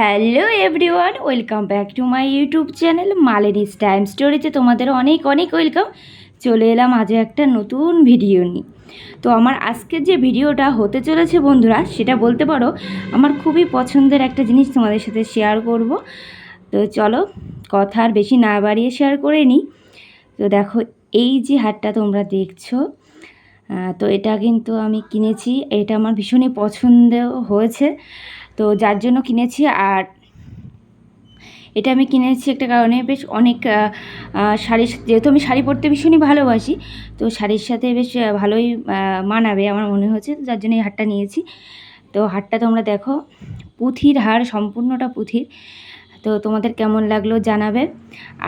Hello everyone, welcome back to my YouTube channel মালেনিস time স্টোরিতে তোমাদের অনেক অনেক ওয়েলকাম। চলে এলাম আজও একটা নতুন ভিডিও নিয়ে। তো আমার আজকের যে ভিডিওটা হতে চলেছে বন্ধুরা, সেটা বলতে পারো, আমার খুবই পছন্দের একটা জিনিস তোমাদের সাথে শেয়ার করব। তো চলো, কথা আর বেশি না বাড়িয়ে শেয়ার করে নিই। তো দেখো, এই যে হারটা তোমরা দেখছ তো এটা কিন্তু আমি কিনেছি, এটা আমার ভীষণই পছন্দ হয়েছে। তো যার জন্য কিনেছি আর এটা আমি কিনেছি একটা কারণে বেশ অনেক শাড়ির যেহেতু আমি শাড়ি পরতে ভীষণই ভালোবাসি, তো শাড়ির সাথে বেশ ভালোই মানাবে আমার মনে হচ্ছে যার জন্য এই হারটা নিয়েছি। তো হারটা তোমরা দেখো, পুঁথির হার, সম্পূর্ণটা পুঁথির, তো তোমাদের কেমন লাগল জানাবে।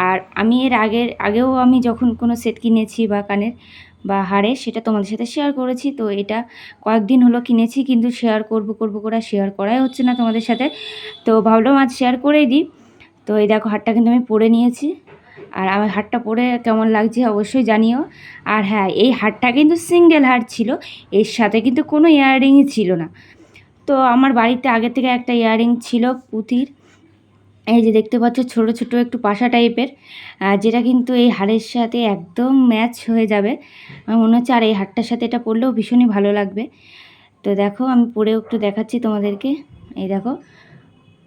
আর আমি এর আগের, আগেও আমি যখন কোনো সেট কিনেছি বা কানের বা হারে সেটা তোমাদের সাথে শেয়ার করেছি। তো এটা কয়েকদিন হলো কিনেছি কিন্তু শেয়ার করব করব করে শেয়ার করাই হচ্ছে না তোমাদের সাথে। তো ভাবলাম আজ শেয়ার করেই দিই। তো এই দেখো, হারটা কিন্তু আমি পরে নিয়েছি। আর আমার হারটা পরে কেমন লাগছে অবশ্যই জানিও। আর হ্যাঁ এই হারটা কিন্তু সিঙ্গেল হার ছিল, এর সাথে কিন্তু কোনো ইয়াররিংই ছিল না। তো আমার বাড়িতে আগে থেকে একটা ইয়াররিং ছিল পুঁতির। এই যে দেখতে পাচ্ছ ছোট ছোট একটু পাশা টাইপের যেটা কিন্তু এই হারের সাথে একদম ম্যাচ হয়ে যাবে। আমার মনে হচ্ছে আর এই হারটার সাথে এটা পরলেও ভীষণই ভালো লাগবে। তো দেখো, আমি পরেও একটু দেখাচ্ছি তোমাদেরকে। এই দেখো,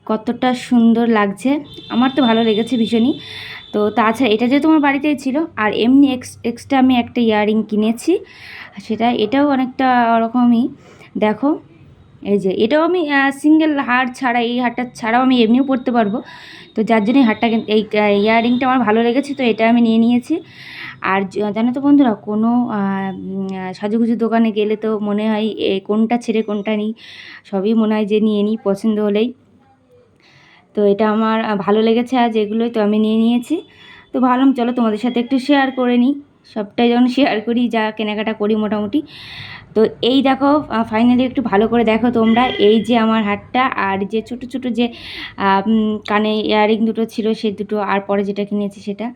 কতটা সুন্দর লাগছে। আমার তো ভালো লেগেছে ভীষণই। তো তাছাড়া এটা যেহেতু আমার বাড়িতেই ছিল, আর এমনি এক্স, এক্সট্রা আমি একটা ইয়াররিং কিনেছি, সেটা এটাও অনেকটা ওরকমই। দেখো এই যে, এটাও আমি সিঙ্গেল হার ছাড়া, এই হারটা ছাড়াও আমি এমনিও পরতে পারব। তো যার জন্য হারটা এই ইয়াররিংটা আমার ভালো লেগেছে, তো এটা আমি নিয়ে নিয়েছি। আর জানো তো বন্ধুরা, কোনো সাজুগুজু দোকানে গেলে তো মনে হয় কোনটা ছেড়ে কোনটা নিই, সবই মনে হয় যে নিয়ে নিই পছন্দ হলেই। তো এটা আমার ভালো লেগেছে, আজ এগুলোই তো আমি নিয়ে নিয়েছি। তো ভাবলাম, চলো তোমাদের সাথে একটু শেয়ার করে নিই। সবটাই যখন শেয়ার করি, যা কেনাকাটা করি মোটামুটি। তো এই দেখো ফাইনালি একটু ভালো করে দেখো তোমরা, এই যে আমার হারটা আর যে ছোট ছোট যে কানে ইয়াররিং দুটো ছিল সে দুটো আর পরে যেটা কিনেছি সেটা।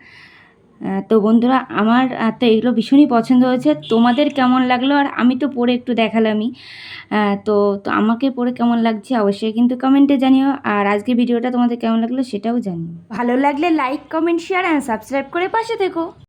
তো বন্ধুরা, আমার তো এগুলো ভীষণই পছন্দ হয়েছে। তোমাদের কেমন লাগল? আর আমি তো পরে একটু দেখালামই। তো তো আমাকে পরে কেমন লাগছে অবশ্যই কিন্তু কমেন্টে জানিও। আর আজকে ভিডিওটা তোমাদের কেমন লাগল সেটাও জানিও। ভালো লাগলে like comment share and subscribe করে পাশে থেকো।